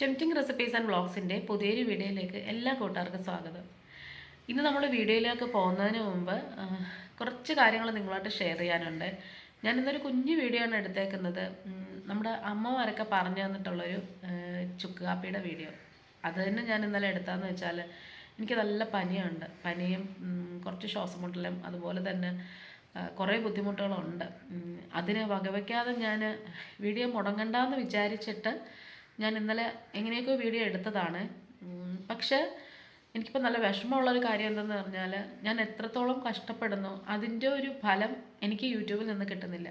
Tempting recipes and വ്ളോഗ്സിന്റെ പുതിയൊരു വീഡിയോയിലേക്ക് എല്ലാ കൂട്ടുകാർക്കും സ്വാഗതം. ഇന്ന് നമ്മൾ വീഡിയോയിലേക്ക് പോകുന്നതിന് മുമ്പ് കുറച്ച് കാര്യങ്ങൾ നിങ്ങളായിട്ട് ഷെയർ ചെയ്യാനുണ്ട്. ഞാൻ ഇന്നൊരു കുഞ്ഞു വീഡിയോ ആണ് എടുത്തേക്കുന്നത്. നമ്മുടെ അമ്മമാരൊക്കെ പറഞ്ഞു തന്നിട്ടുള്ളൊരു ചുക്ക് കാപ്പിയുടെ വീഡിയോ അത് തന്നെ ഞാൻ ഇന്നലെ എടുത്താന്ന് വെച്ചാൽ എനിക്ക് നല്ല പനിയുണ്ട്. പനിയും കുറച്ച് ശ്വാസം മുട്ടലും അതുപോലെ തന്നെ കുറേ ബുദ്ധിമുട്ടുകളുണ്ട്. അതിനെ വകവയ്ക്കാതെ ഞാൻ വീഡിയോ മുടങ്ങണ്ടെന്ന് വിചാരിച്ചിട്ട് ഞാൻ ഇന്നലെ എങ്ങനെയൊക്കെ വീഡിയോ എടുത്തതാണ്. പക്ഷെ പക്ഷേ എനിക്കിപ്പോൾ നല്ല വിഷമമുള്ളൊരു കാര്യം എന്തെന്ന് പറഞ്ഞാൽ ഞാൻ എത്രത്തോളം കഷ്ടപ്പെടുന്നു അതിന്റെ ഒരു ഫലം എനിക്ക് യൂട്യൂബിൽ നിന്ന് കിട്ടുന്നില്ല.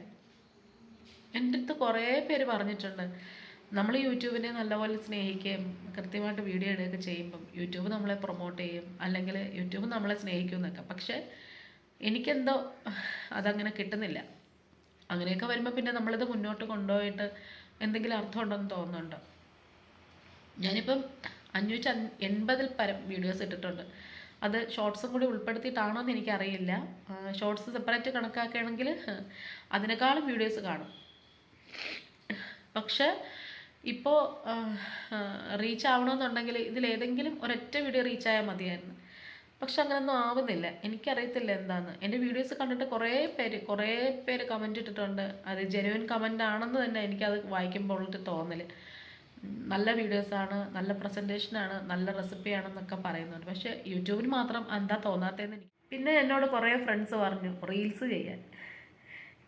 എന്റെ അടുത്ത് കുറേ പേര് പറഞ്ഞിട്ടുണ്ട് നമ്മൾ യൂട്യൂബിനെ നല്ലപോലെ സ്നേഹിക്കുകയും കൃത്യമായിട്ട് വീഡിയോ ഇടുകയൊക്കെ ചെയ്യുമ്പം യൂട്യൂബ് നമ്മളെ പ്രൊമോട്ട് ചെയ്യും അല്ലെങ്കിൽ യൂട്യൂബ് നമ്മളെ സ്നേഹിക്കും എന്നൊക്കെ. പക്ഷേ എനിക്കെന്തോ അതങ്ങനെ കിട്ടുന്നില്ല. അങ്ങനെയൊക്കെ വരുമ്പോൾ പിന്നെ നമ്മളിത് മുന്നോട്ട് കൊണ്ടുപോയിട്ട് എന്തെങ്കിലും അർത്ഥമുണ്ടെന്ന് തോന്നുന്നുണ്ടോ? ഞാനിപ്പം അഞ്ഞൂറ്റി എൺപതിൽ പരം വീഡിയോസ് ഇട്ടിട്ടുണ്ട്. അത് ഷോർട്സും കൂടി ഉൾപ്പെടുത്തിയിട്ടാണോ എന്ന് എനിക്കറിയില്ല ഷോർട്സ് സെപ്പറേറ്റ് കണക്കാക്കുകയാണെങ്കിൽ അതിനേക്കാളും വീഡിയോസ് കാണും. പക്ഷെ ഇപ്പോൾ റീച്ച് ആവണമെന്നുണ്ടെങ്കിൽ ഇതിലേതെങ്കിലും ഒരൊറ്റ വീഡിയോ റീച്ച് ആയാൽ മതിയായിരുന്നു. പക്ഷെ അങ്ങനൊന്നും ആവുന്നില്ല. എനിക്കറിയത്തില്ല എന്താന്ന്. എന്റെ വീഡിയോസ് കണ്ടിട്ട് കുറേ പേര് കുറേ പേര് കമന്റ് ഇട്ടിട്ടുണ്ട്. അത് ജെനുവിൻ കമന്റ് ആണെന്ന് തന്നെ എനിക്കത് വായിക്കുമ്പോൾ ഉം, നല്ല വീഡിയോസാണ് നല്ല പ്രസന്റേഷനാണ് നല്ല റെസിപ്പിയാണെന്നൊക്കെ പറയുന്നുണ്ട്. പക്ഷേ യൂട്യൂബിൽ മാത്രം എന്താ തോന്നാത്തതെന്ന് എനിക്ക് പിന്നെ എന്നോട് കുറേ ഫ്രണ്ട്സ് പറഞ്ഞു റീൽസ് ചെയ്യാൻ.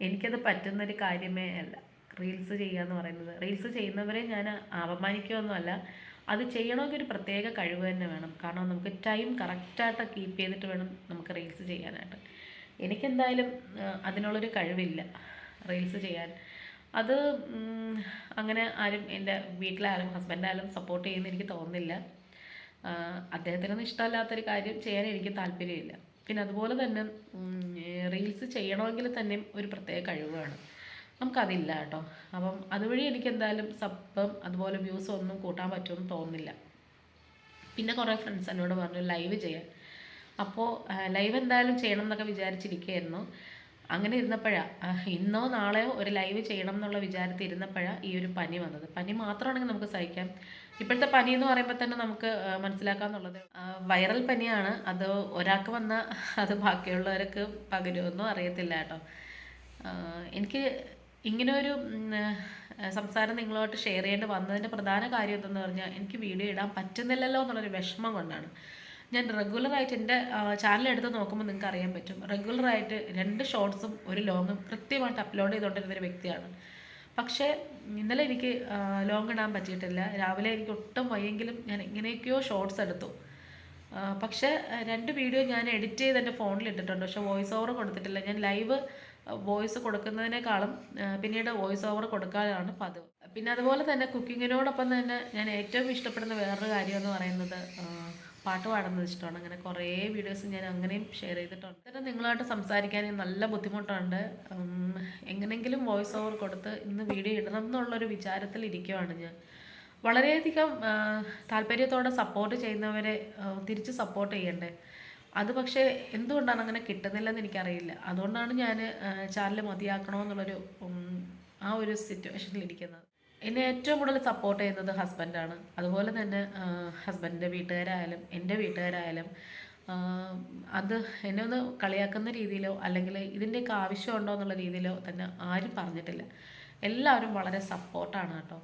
എനിക്കത് പറ്റുന്നൊരു കാര്യമേ അല്ല. റീൽസ് ചെയ്യുക എന്ന് പറയുന്നത്. റീൽസ് ചെയ്യുന്നവരെ ഞാൻ അപമാനിക്കുകയൊന്നുമല്ല അത് ചെയ്യണമെങ്കിൽ ഒരു പ്രത്യേക കഴിവ് തന്നെ വേണം. കാരണം നമുക്ക് ടൈം കറക്റ്റായിട്ട് കീപ്പ് ചെയ്തിട്ട് വേണം നമുക്ക് റീൽസ് ചെയ്യാനായിട്ട്. എനിക്കെന്തായാലും അതിനുള്ളൊരു കഴിവില്ല റീൽസ് ചെയ്യാൻ. അത് അങ്ങനെ ആരും എന്റെ വീട്ടിലായാലും ഹസ്ബൻഡായാലും സപ്പോർട്ട് ചെയ്യുന്ന എനിക്ക് തോന്നുന്നില്ല. അദ്ദേഹത്തിനൊന്നും ഇഷ്ടമല്ലാത്തൊരു കാര്യം ചെയ്യാൻ എനിക്ക് താല്പര്യമില്ല. പിന്നെ അതുപോലെ തന്നെ റീൽസ് ചെയ്യണമെങ്കിൽ തന്നെ ഒരു പ്രത്യേക കഴിവാണ് വേണം. നമുക്കതില്ല കേട്ടോ. അപ്പം അതുവഴി എനിക്ക് എന്തായാലും സപ്പം അതുപോലെ വ്യൂസ് ഒന്നും കൂട്ടാൻ പറ്റുമെന്ന് തോന്നുന്നില്ല. പിന്നെ കുറേ ഫ്രണ്ട്സ് എന്നോട് പറഞ്ഞു ലൈവ് ചെയ്യാൻ. അപ്പോൾ ലൈവ് എന്തായാലും ചെയ്യണം എന്നൊക്കെ വിചാരിച്ചിരിക്കുകയായിരുന്നു. അങ്ങനെ ഇരുന്നപ്പോഴാണ് ഇന്നോ നാളെയോ ഒരു ലൈവ് ചെയ്യണം എന്നുള്ള വിചാരത്തിൽ ഇരുന്നപ്പോഴാണ് ഈ ഒരു പനി വന്നത്. പനി മാത്രമാണെങ്കിൽ നമുക്ക് സഹിക്കാം. ഇപ്പോഴത്തെ പനി എന്ന് പറയുമ്പോൾ തന്നെ നമുക്ക് ആ, മനസ്സിലാക്കാന്നുള്ളത് വൈറൽ പനിയാണ്. അത് ഒരാൾക്ക് വന്നാൽ അത് ബാക്കിയുള്ളവർക്ക് പകരുമെന്നും അറിയത്തില്ല കേട്ടോ. എനിക്ക് ഇങ്ങനെ ഒരു സംസാരം നിങ്ങളുമായിട്ട് ഷെയർ ചെയ്യേണ്ടി വന്നതിന്റെ പ്രധാന കാര്യം എന്തെന്ന് പറഞ്ഞാൽ എനിക്ക് വീഡിയോ ഇടാൻ പറ്റുന്നില്ലല്ലോ എന്നുള്ളൊരു വിഷമം കൊണ്ടാണ്. ഞാൻ റെഗുലറായിട്ട് എന്റെ ചാനൽ എടുത്ത് നോക്കുമ്പോൾ നിങ്ങൾക്ക് അറിയാൻ പറ്റും. റെഗുലറായിട്ട് രണ്ട് ഷോർട്സും ഒരു ലോങ്ങും കൃത്യമായിട്ട് അപ്ലോഡ് ചെയ്തുകൊണ്ടിരുന്ന ഒരു വ്യക്തിയാണ്. പക്ഷേ ഇന്നലെ എനിക്ക് ലോങ് ഇടാൻ പറ്റിയിട്ടില്ല. രാവിലെ എനിക്ക് ഒട്ടും വയ്യെങ്കിലും ഞാൻ എങ്ങനെയൊക്കെയോ ഷോർട്സ് എടുത്തു. പക്ഷേ രണ്ട് വീഡിയോ ഞാൻ എഡിറ്റ് ചെയ്ത് എന്റെ ഫോണിൽ ഇട്ടിട്ടുണ്ട്. പക്ഷേ വോയിസ് ഓവർ കൊടുത്തിട്ടില്ല. ഞാൻ ലൈവ് വോയിസ് കൊടുക്കുന്നതിനേക്കാളും പിന്നീട് വോയിസ് ഓവർ കൊടുക്കാനാണ് പതിവ്. പിന്നെ അതുപോലെ തന്നെ കുക്കിങ്ങിനോടൊപ്പം തന്നെ ഞാൻ ഏറ്റവും ഇഷ്ടപ്പെടുന്ന വേറൊരു കാര്യം എന്ന് പറയുന്നത് പാട്ട് പാടുന്നത് ഇഷ്ടമാണ്. അങ്ങനെ കുറേ വീഡിയോസ് ഞാൻ അങ്ങനെയും ഷെയർ ചെയ്തിട്ടുണ്ട്. അന്നേരം നിങ്ങളായിട്ട് സംസാരിക്കാൻ നല്ല ബുദ്ധിമുട്ടുണ്ട്. എങ്ങനെങ്കിലും വോയിസ് ഓവർ കൊടുത്ത് ഇന്ന് വീഡിയോ ഇടണം എന്നുള്ളൊരു വിചാരത്തിൽ ഇരിക്കുവാണ് ഞാൻ. വളരെയധികം താല്പര്യത്തോടെ സപ്പോർട്ട് ചെയ്യുന്നവരെ തിരിച്ച് സപ്പോർട്ട് ചെയ്യണ്ടേ? അത് പക്ഷേ എന്തുകൊണ്ടാണ് അങ്ങനെ കിട്ടുന്നില്ലെന്ന് എനിക്കറിയില്ല. അതുകൊണ്ടാണ് ഞാൻ ചാനൽ മതിയാക്കണമെന്നുള്ളൊരു ആ ഒരു സിറ്റുവേഷനിൽ ഇരിക്കുന്നത്. എന്നെ ഏറ്റവും കൂടുതൽ സപ്പോർട്ട് ചെയ്യുന്നത് ഹസ്ബൻഡാണ് അതുപോലെ തന്നെ ഹസ്ബൻഡിന്റെ വീട്ടുകാരായാലും എന്റെ വീട്ടുകാരായാലും അത് എന്നെ ഒന്ന് കളിയാക്കുന്ന രീതിയിലോ അല്ലെങ്കിൽ ഇതിന്റെയൊക്കെ ആവശ്യമുണ്ടോ എന്നുള്ള രീതിയിലോ തന്നെ ആരും പറഞ്ഞിട്ടില്ല. എല്ലാവരും വളരെ സപ്പോർട്ടാണ് കേട്ടോ.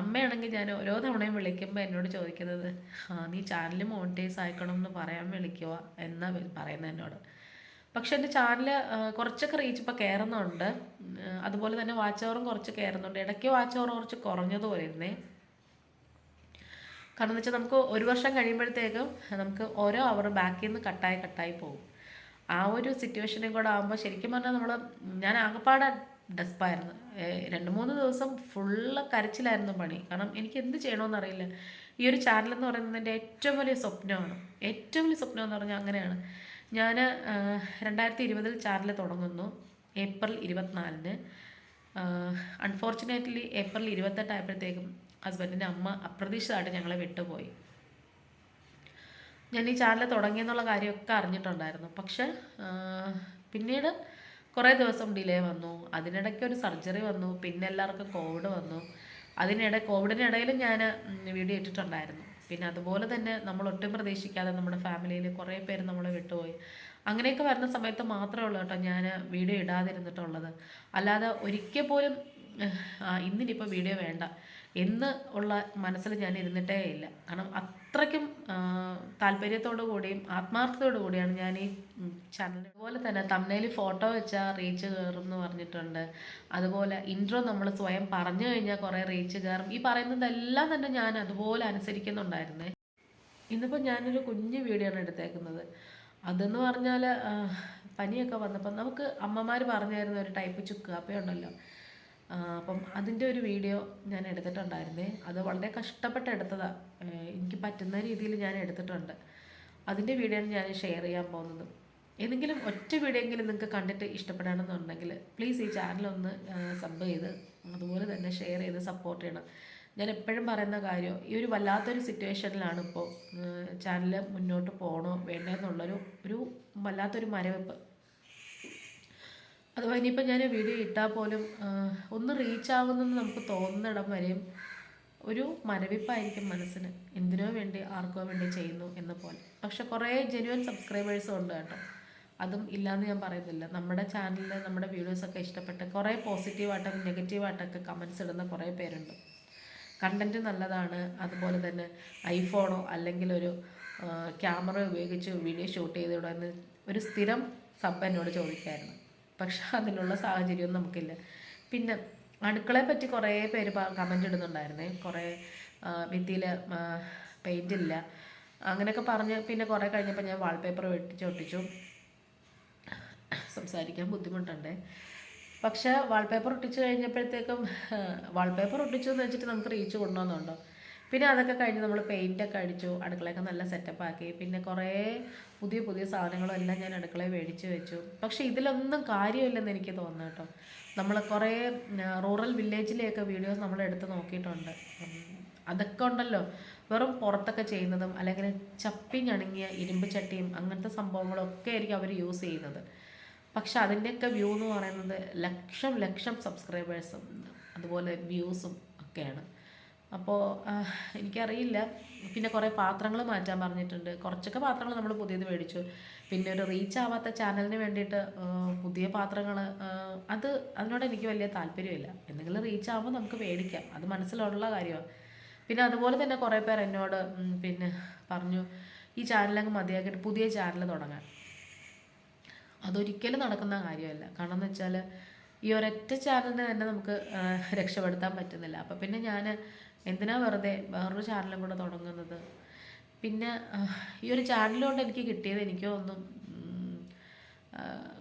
അമ്മയാണെങ്കിൽ ഞാൻ ഓരോ തവണയും വിളിക്കുമ്പോൾ എന്നോട് ചോദിക്കുന്നത് നീ ചാനൽ മോണിറ്റൈസ് ആയിക്കണം എന്ന് പറയാൻ വിളിക്കുക എന്നാ പറയുന്നത് എന്നോട്. പക്ഷെ എന്റെ ചാനൽ കുറച്ചൊക്കെ റീച്ച് ഇപ്പോൾ കയറുന്നുണ്ട് അതുപോലെ തന്നെ വാച്ച് അവറും കുറച്ച് കയറുന്നുണ്ട് ഇടയ്ക്ക് വാച്ച് അവർ കുറച്ച് കുറഞ്ഞതുപോലെ ഇരുന്നേ കാരണം എന്ന് വെച്ചാൽ നമുക്ക് ഒരു വർഷം കഴിയുമ്പോഴത്തേക്കും നമുക്ക് ഓരോ അവർ ബാക്കിൽ നിന്ന് കട്ടായി കട്ടായി പോകും. ആ ഒരു സിറ്റുവേഷനും കൂടെ ആകുമ്പോൾ ശരിക്കും പറഞ്ഞാൽ നമ്മൾ ഞാൻ ആകെപ്പാടെ ഡെസ്പായിരുന്നു. രണ്ട് മൂന്ന് ദിവസം ഫുള്ള് കരച്ചിലായിരുന്നു പണി. കാരണം എനിക്ക് എന്ത് ചെയ്യണമെന്ന് അറിയില്ല. ഈ ഒരു ചാനൽ എന്ന് പറയുന്നത് ഏറ്റവും വലിയ സ്വപ്നമാണ്. ഏറ്റവും വലിയ സ്വപ്നം എന്ന് പറഞ്ഞാൽ അങ്ങനെയാണ്. ഞാൻ രണ്ടായിരത്തി ഇരുപതിൽ ചാനൽ തുടങ്ങുന്നു. ഏപ്രിൽ ഇരുപത്തിനാലിന്. അൺഫോർച്ചുനേറ്റ്ലി ഏപ്രിൽ ഇരുപത്തെട്ടായപ്പോഴത്തേക്കും ഹസ്ബൻഡിന്റെ അമ്മ അപ്രതീക്ഷിതമായിട്ട് ഞങ്ങളെ വിട്ടുപോയി. ഞാൻ ഈ ചാനൽ തുടങ്ങിയെന്നുള്ള കാര്യമൊക്കെ അറിഞ്ഞിട്ടുണ്ടായിരുന്നു. പക്ഷെ പിന്നീട് കുറേ ദിവസം ഡിലേ വന്നു. അതിനിടയ്ക്ക് ഒരു സർജറി വന്നു. പിന്നെ എല്ലാവർക്കും കോവിഡ് വന്നു. അതിനിടെ കോവിഡിനിടയിലും ഞാൻ വീഡിയോ ഇട്ടിട്ടുണ്ടായിരുന്നു. പിന്നെ അതുപോലെ തന്നെ നമ്മൾ ഒട്ടും പ്രതീക്ഷിക്കാതെ നമ്മുടെ ഫാമിലിയിൽ കുറേ പേര് നമ്മളെ വിട്ടുപോയി. അങ്ങനെയൊക്കെ വരുന്ന സമയത്ത് മാത്രമേ ഉള്ളൂ കേട്ടോ ഞാൻ വീഡിയോ ഇടാതിരുന്നിട്ടുള്ളത്. അല്ലാതെ ഒരിക്കൽ പോലും ഇന്നിനിപ്പോൾ വീഡിയോ വേണ്ട. എന്ന് ഉള്ള മനസ്സിൽ ഞാൻ ഇരുന്നിട്ടേ ഇല്ല. കാരണം അത്രയ്ക്കും താല്പര്യത്തോടു കൂടിയും ആത്മാർത്ഥത്തോടു കൂടിയാണ് ഞാൻ ഈ ചാനൽ അതുപോലെ തന്നെ തമ്മനയിൽ ഫോട്ടോ വെച്ചാൽ റീച്ച് കയറും എന്ന് പറഞ്ഞിട്ടുണ്ട്. അതുപോലെ ഇൻട്രോ നമ്മൾ സ്വയം പറഞ്ഞു കഴിഞ്ഞാൽ കുറേ റീച്ച് കയറും. ഈ പറയുന്നതെല്ലാം തന്നെ ഞാൻ അതുപോലെ അനുസരിക്കുന്നുണ്ടായിരുന്നേ. ഇന്നിപ്പോൾ ഞാനൊരു കുഞ്ഞു വീഡിയോ ആണ് എടുത്തേക്കുന്നത്. അതെന്ന് പറഞ്ഞാൽ പനിയൊക്കെ വന്നപ്പോൾ നമുക്ക് അമ്മമാർ പറഞ്ഞായിരുന്നു ഒരു ടൈപ്പ് ചുക്ക് ഉണ്ടല്ലോ അപ്പം അതിന്റെ ഒരു വീഡിയോ ഞാൻ എടുത്തിട്ടുണ്ടായിരുന്നേ. അത് വളരെ കഷ്ടപ്പെട്ട് എടുത്തതാണ് എനിക്ക് പറ്റുന്ന രീതിയിൽ ഞാൻ എടുത്തിട്ടുണ്ട്. അതിന്റെ വീഡിയോ ഞാൻ ഷെയർ ചെയ്യാൻ പോകുന്നത്. ഏതെങ്കിലും ഒറ്റ വീഡിയോ എങ്കിലും നിങ്ങൾക്ക് കണ്ടിട്ട് ഇഷ്ടപ്പെടാണെന്നുണ്ടെങ്കിൽ പ്ലീസ് ഈ ചാനലൊന്ന് സബ് ചെയ്ത് അതുപോലെ തന്നെ ഷെയർ ചെയ്ത് സപ്പോർട്ട് ചെയ്യണം. ഞാൻ എപ്പോഴും പറയുന്ന കാര്യം ഈ ഒരു വല്ലാത്തൊരു സിറ്റുവേഷനിലാണ് ഇപ്പോൾ ചാനൽ മുന്നോട്ട് പോകണോ വേണ്ടെന്നുള്ളൊരു ഒരു വല്ലാത്തൊരു മരവിപ്പ്. അഥവാ ഇനിയിപ്പോൾ ഞാൻ വീഡിയോ ഇട്ടാൽ പോലും ഒന്ന് റീച്ച് ആവുന്നെന്ന് നമുക്ക് തോന്നുന്നിടം വരെയും ഒരു മരവിപ്പായിരിക്കും മനസ്സിന്. എന്തിനോ വേണ്ടി ആർക്കോ വേണ്ടി ചെയ്യുന്നു എന്ന പോലെ. പക്ഷെ കുറേ ജെന്യുവൻ സബ്സ്ക്രൈബേഴ്സും ഉണ്ട് കേട്ടോ. അതും ഇല്ലയെന്ന് ഞാൻ പറയുന്നില്ല. നമ്മുടെ ചാനലിൽ നമ്മുടെ വീഡിയോസൊക്കെ ഇഷ്ടപ്പെട്ട് കുറേ പോസിറ്റീവായിട്ടൊക്കെ നെഗറ്റീവായിട്ടൊക്കെ കമൻസ് ഇടുന്ന കുറേ പേരുണ്ട്. കണ്ടന്റ് നല്ലതാണ്. അതുപോലെ തന്നെ ഐഫോണോ അല്ലെങ്കിൽ ഒരു ക്യാമറ ഉപയോഗിച്ച് വീഡിയോ ഷൂട്ട് ചെയ്തിടുമെന്ന് ഒരു സ്ഥിരം സബ് എന്നോട് ചോദിക്കായിരുന്നു. പക്ഷെ അതിനുള്ള സാഹചര്യമൊന്നും നമുക്കില്ല. പിന്നെ അടുക്കളയെ പറ്റി കുറേ പേര് കമന്റ് ഇടുന്നുണ്ടായിരുന്നേ. കുറേ ഭിത്തിയിൽ പെയിന്റ് ഇല്ല. അങ്ങനെയൊക്കെ പറഞ്ഞ് പിന്നെ കുറേ കഴിഞ്ഞപ്പോൾ ഞാൻ വാൾപേപ്പർ വെട്ടിച്ച് ഒട്ടിച്ചു. സംസാരിക്കാൻ ബുദ്ധിമുട്ടുണ്ടേ. പക്ഷേ വാൾപേപ്പർ ഒട്ടിച്ചു കഴിഞ്ഞപ്പോഴത്തേക്കും വാൾപേപ്പർ ഒട്ടിച്ചു എന്ന് വെച്ചിട്ട് നമുക്ക് റീച്ച് കൊണ്ടുവന്നുണ്ടോ? പിന്നെ അതൊക്കെ കഴിഞ്ഞ് നമ്മൾ പെയിന്റൊക്കെ അടിച്ചു അടുക്കളയൊക്കെ നല്ല സെറ്റപ്പ് ആക്കി. പിന്നെ കുറേ പുതിയ പുതിയ സാധനങ്ങളും എല്ലാം ഞാൻ അടുക്കളയിൽ മേടിച്ച് വെച്ചു. പക്ഷേ ഇതിലൊന്നും കാര്യമില്ലെന്ന് എനിക്ക് തോന്നുന്നു കേട്ടോ. നമ്മൾ കുറേ റൂറൽ വില്ലേജിലെയൊക്കെ വീഡിയോസ് നമ്മൾ എടുത്ത് നോക്കിയിട്ടുണ്ട്. അതൊക്കെ ഉണ്ടല്ലോ. വെറും പുറത്തൊക്കെ ചെയ്യുന്നതും അല്ലെങ്കിൽ ചപ്പി ഞണങ്ങിയ ഇരുമ്പ് ചട്ടിയും അങ്ങനത്തെ സംഭവങ്ങളൊക്കെ ആയിരിക്കും അവർ യൂസ് ചെയ്യുന്നത്. പക്ഷെ അതിന്റെയൊക്കെ വ്യൂ എന്ന് പറയുന്നത് ലക്ഷം ലക്ഷം സബ്സ്ക്രൈബേഴ്സും അതുപോലെ വ്യൂസും ഒക്കെയാണ്. അപ്പോൾ എനിക്കറിയില്ല. പിന്നെ കുറേ പാത്രങ്ങൾ മാറ്റാൻ പറഞ്ഞിട്ടുണ്ട്. കുറച്ചൊക്കെ പാത്രങ്ങൾ നമ്മൾ പുതിയത് മേടിച്ചു. പിന്നെ ഒരു റീച്ച് ആവാത്ത ചാനലിന് വേണ്ടിയിട്ട് പുതിയ പാത്രങ്ങൾ അത് അതിനോട് എനിക്ക് വലിയ താല്പര്യമില്ല. എന്തെങ്കിലും റീച്ച് ആകുമ്പോൾ നമുക്ക് മേടിക്കാം. അത് മനസ്സിലുള്ള കാര്യമാണ് പിന്നെ അതുപോലെ തന്നെ കുറേ പേർ എന്നോട് പിന്നെ പറഞ്ഞു ഈ ചാനലങ്ങ് മതിയാക്കിയിട്ട് പുതിയ ചാനൽ തുടങ്ങാൻ. അതൊരിക്കലും നടക്കുന്ന കാര്യമല്ല. കാരണം എന്ന് വെച്ചാൽ ഈ ഒരൊറ്റ ചാനലിനെ തന്നെ നമുക്ക് രക്ഷപ്പെടുത്താൻ പറ്റുന്നില്ല. അപ്പം പിന്നെ ഞാൻ എന്തിനാ വെറുതെ വേറൊരു ചാനലും കൂടെ തുടങ്ങുന്നത്? പിന്നെ ഈ ഒരു ചാനലുകൊണ്ട് എനിക്ക് കിട്ടിയത് എനിക്ക് ഒന്നും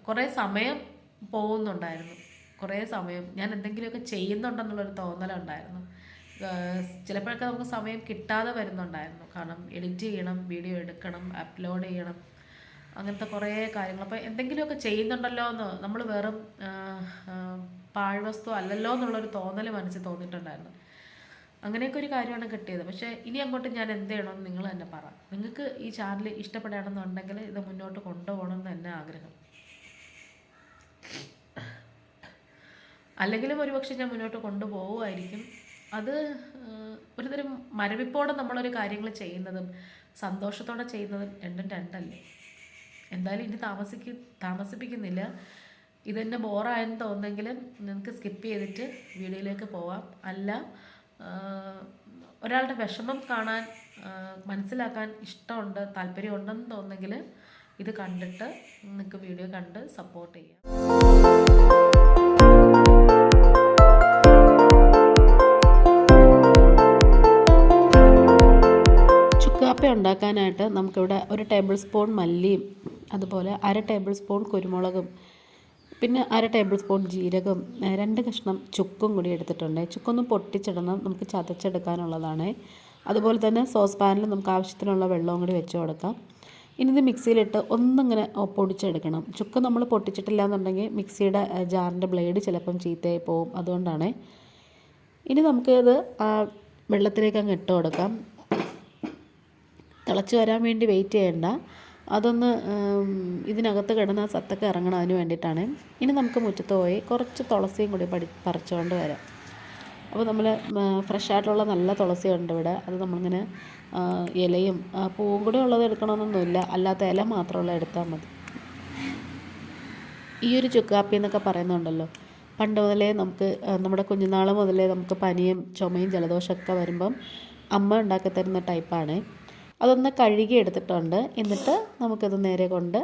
കുറേ സമയം പോകുന്നുണ്ടായിരുന്നു. കുറേ സമയം ഞാൻ എന്തെങ്കിലുമൊക്കെ ചെയ്യുന്നുണ്ടെന്നുള്ളൊരു തോന്നലുണ്ടായിരുന്നു. ചിലപ്പോഴൊക്കെ നമുക്ക് സമയം കിട്ടാതെ വരുന്നുണ്ടായിരുന്നു. കാരണം എഡിറ്റ് ചെയ്യണം വീഡിയോ എടുക്കണം അപ്ലോഡ് ചെയ്യണം അങ്ങനത്തെ കുറേ കാര്യങ്ങൾ. അപ്പോൾ എന്തെങ്കിലുമൊക്കെ ചെയ്യുന്നുണ്ടല്ലോ എന്ന് നമ്മൾ വെറും പാഴ്വസ്തു അല്ലല്ലോ എന്നുള്ളൊരു തോന്നൽ മനസ്സിൽ തോന്നിയിട്ടുണ്ടായിരുന്നു. അങ്ങനെയൊക്കെ ഒരു കാര്യമാണ് കിട്ടിയത്. പക്ഷേ ഇനി അങ്ങോട്ട് ഞാൻ എന്ത് ചെയ്യണമെന്ന് നിങ്ങൾ തന്നെ പറ. നിങ്ങൾക്ക് ഈ ചാനൽ ഇഷ്ടപ്പെടുകയാണെന്നുണ്ടെങ്കിൽ ഇത് മുന്നോട്ട് കൊണ്ടുപോകണം എന്ന് തന്നെ ആഗ്രഹം. അല്ലെങ്കിലും ഒരുപക്ഷെ ഞാൻ മുന്നോട്ട് കൊണ്ടുപോകുമായിരിക്കും അത് ഒരുതരം മരവിപ്പോടെ നമ്മളൊരു കാര്യങ്ങൾ ചെയ്യുന്നതും സന്തോഷത്തോടെ ചെയ്യുന്നതും രണ്ടും രണ്ടല്ലേ? എന്തായാലും ഇനി താമസിക്ക താമസിപ്പിക്കുന്നില്ല. ഇതെന്നെ ബോറായെന്ന് തോന്നുന്നെങ്കിൽ നിങ്ങൾക്ക് സ്കിപ്പ് ചെയ്തിട്ട് വീഡിയോയിലേക്ക് പോവാം. അല്ല ഒരാളുടെ വിഷമം കാണാൻ മനസ്സിലാക്കാൻ ഇഷ്ടമുണ്ട് താല്പര്യമുണ്ടെന്ന് തോന്നുന്നെങ്കിൽ ഇത് കണ്ടിട്ട് നിങ്ങൾക്ക് വീഡിയോ കണ്ട് സപ്പോർട്ട് ചെയ്യാം. ചുക്കാപ്പ ഉണ്ടാക്കാനായിട്ട് നമുക്കിവിടെ ഒരു ടേബിൾ സ്പൂൺ മല്ലിയും അതുപോലെ അര ടേബിൾ സ്പൂൺ കുരുമുളകും പിന്നെ അര ടേബിൾ സ്പൂൺ ജീരകം രണ്ട് കഷ്ണം ചുക്കും കൂടി എടുത്തിട്ടുണ്ട്. ചുക്കൊന്ന് പൊട്ടിച്ചിടണം നമുക്ക് ചതച്ചെടുക്കാനുള്ളതാണ്. അതുപോലെ തന്നെ സോസ് പാനിൽ നമുക്ക് ആവശ്യത്തിനുള്ള വെള്ളവും കൂടി വെച്ച് കൊടുക്കാം. ഇനി ഇത് മിക്സിയിലിട്ട് ഒന്നിങ്ങനെ പൊടിച്ചെടുക്കണം. ചുക്ക് നമ്മൾ പൊട്ടിച്ചിട്ടില്ല എന്നുണ്ടെങ്കിൽ മിക്സിയുടെ ജാറിന്റെ ബ്ലേഡ് ചിലപ്പം ചീത്തയായി പോവും അതുകൊണ്ടാണ്. ഇനി നമുക്കിത് വെള്ളത്തിലേക്ക് അങ്ങ് ഇട്ട് കൊടുക്കാം. തിളച്ച് വരാൻ വേണ്ടി വെയിറ്റ് ചെയ്യണ്ട. അതൊന്ന് ഇതിനകത്ത് കിടന്ന ആ സത്തൊക്കെ ഇറങ്ങണം അതിന് വേണ്ടിയിട്ടാണ്. ഇനി നമുക്ക് മുറ്റത്ത് പോയി കുറച്ച് തുളസിയും കൂടി പടി പറിച്ചുകൊണ്ട് വരാം. അപ്പോൾ നമ്മൾ ഫ്രഷ് ആയിട്ടുള്ള നല്ല തുളസി ഉണ്ട് ഇവിടെ. അത് നമ്മളിങ്ങനെ ഇലയും പൂവും കൂടെ ഉള്ളത് എടുക്കണമെന്നൊന്നുമില്ല. അല്ലാത്ത ഇല മാത്രമുള്ള എടുത്താൽ മതി. ഈ ഒരു ചുക്കാപ്പി എന്നൊക്കെ പറയുന്നുണ്ടല്ലോ. പണ്ട് മുതലേ നമുക്ക് നമ്മുടെ കുഞ്ഞുനാൾ മുതലേ നമുക്ക് പനിയും ചുമയും ജലദോഷമൊക്കെ വരുമ്പം അമ്മ ഉണ്ടാക്കി തരുന്ന ടൈപ്പാണ് അതൊന്ന് കഴുകി എടുത്തിട്ടുണ്ട്. എന്നിട്ട് നമുക്കത് നേരെ കൊണ്ട്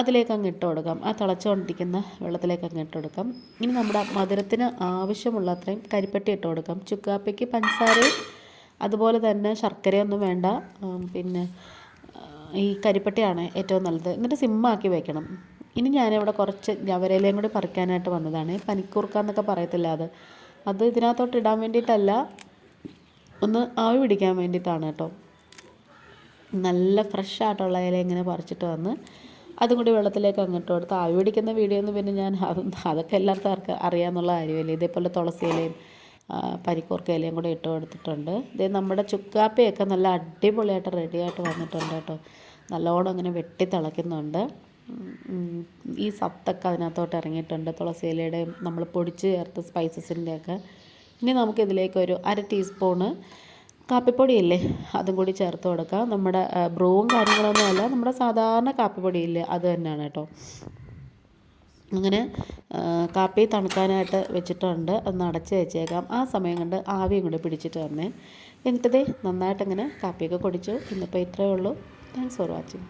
അതിലേക്ക് അങ്ങ് ഇട്ട് കൊടുക്കാം. ആ തിളച്ചുകൊണ്ടിരിക്കുന്ന വെള്ളത്തിലേക്ക് അങ്ങ് ഇട്ട് കൊടുക്കാം. ഇനി നമ്മുടെ മധുരത്തിന് ആവശ്യമുള്ള അത്രയും കരിപ്പട്ടി ഇട്ട് കൊടുക്കാം. ചുക്കാപ്പിക്ക് പഞ്ചസാരയും അതുപോലെ തന്നെ ശർക്കരയൊന്നും വേണ്ട. പിന്നെ ഈ കരിപ്പട്ടിയാണ് ഏറ്റവും നല്ലത്. എന്നിട്ട് സിമ്മാക്കി വെക്കണം. ഇനി ഞാനിവിടെ കുറച്ച് ഞവരയിലയും കൂടി പറിക്കാനായിട്ട് വന്നതാണ്. പനിക്കൂർക്ക എന്നൊക്കെ പറയത്തില്ല അത്. അത് ഇതിനകത്തോട്ട് ഇടാൻ വേണ്ടിയിട്ടല്ല. ഒന്ന് ആവി പിടിക്കാൻ വേണ്ടിയിട്ടാണ് കേട്ടോ. നല്ല ഫ്രഷ് ആയിട്ടുള്ള ഇല ഇങ്ങനെ പറിച്ചിട്ട് വന്ന് അതും കൂടി വെള്ളത്തിലേക്ക് അങ്ങോട്ട് കൊടുത്ത് ആവി പിടിക്കുന്ന വീഡിയോ ഒന്നും പിന്നെ ഞാൻ അത് അതൊക്കെ എല്ലാവർക്കും ആർക്ക് അറിയാമെന്നുള്ള കാര്യമല്ലേ? ഇതേപോലെ തുളസി ഇലയും പരിക്കൂർക്ക ഇലയും കൂടെ ഇട്ട് കൊടുത്തിട്ടുണ്ട്. ഇതേ നമ്മുടെ ചുക്കാപ്പിയൊക്കെ നല്ല അടിപൊളിയായിട്ട് റെഡിയായിട്ട് വന്നിട്ടുണ്ട് കേട്ടോ. നല്ലോണം അങ്ങനെ വെട്ടി തിളയ്ക്കുന്നുണ്ട്. ഈ സത്തൊക്കെ അതിനകത്തോട്ട് ഇറങ്ങിയിട്ടുണ്ട്. തുളസി ഇലയുടെയും നമ്മൾ പൊടിച്ച് ചേർത്ത് സ്പൈസസിന്റെയൊക്കെ ഇനി നമുക്കിതിലേക്ക് ഒരു അര ടീസ്പൂണ് കാപ്പിപ്പൊടിയില്ലേ? അതും കൂടി ചേർത്ത് കൊടുക്കാം. നമ്മുടെ ബ്രൂവും കാര്യങ്ങളൊന്നും അല്ല. നമ്മുടെ സാധാരണ കാപ്പിപ്പൊടിയില്ലേ? അത് തന്നെയാണ് കേട്ടോ. അങ്ങനെ കാപ്പി തണുക്കാനായിട്ട് വെച്ചിട്ടുണ്ട്. ഒന്ന് അടച്ച് വെച്ചേക്കാം. ആ സമയം കൊണ്ട് ആവിയും കൂടി പിടിച്ചിട്ട് വന്നേ. എന്നിട്ടതേ നന്നായിട്ടങ്ങനെ കാപ്പിയൊക്കെ കുടിച്ചു. ഇന്നിപ്പോൾ ഇത്രയേ ഉള്ളൂ. Thanks for watching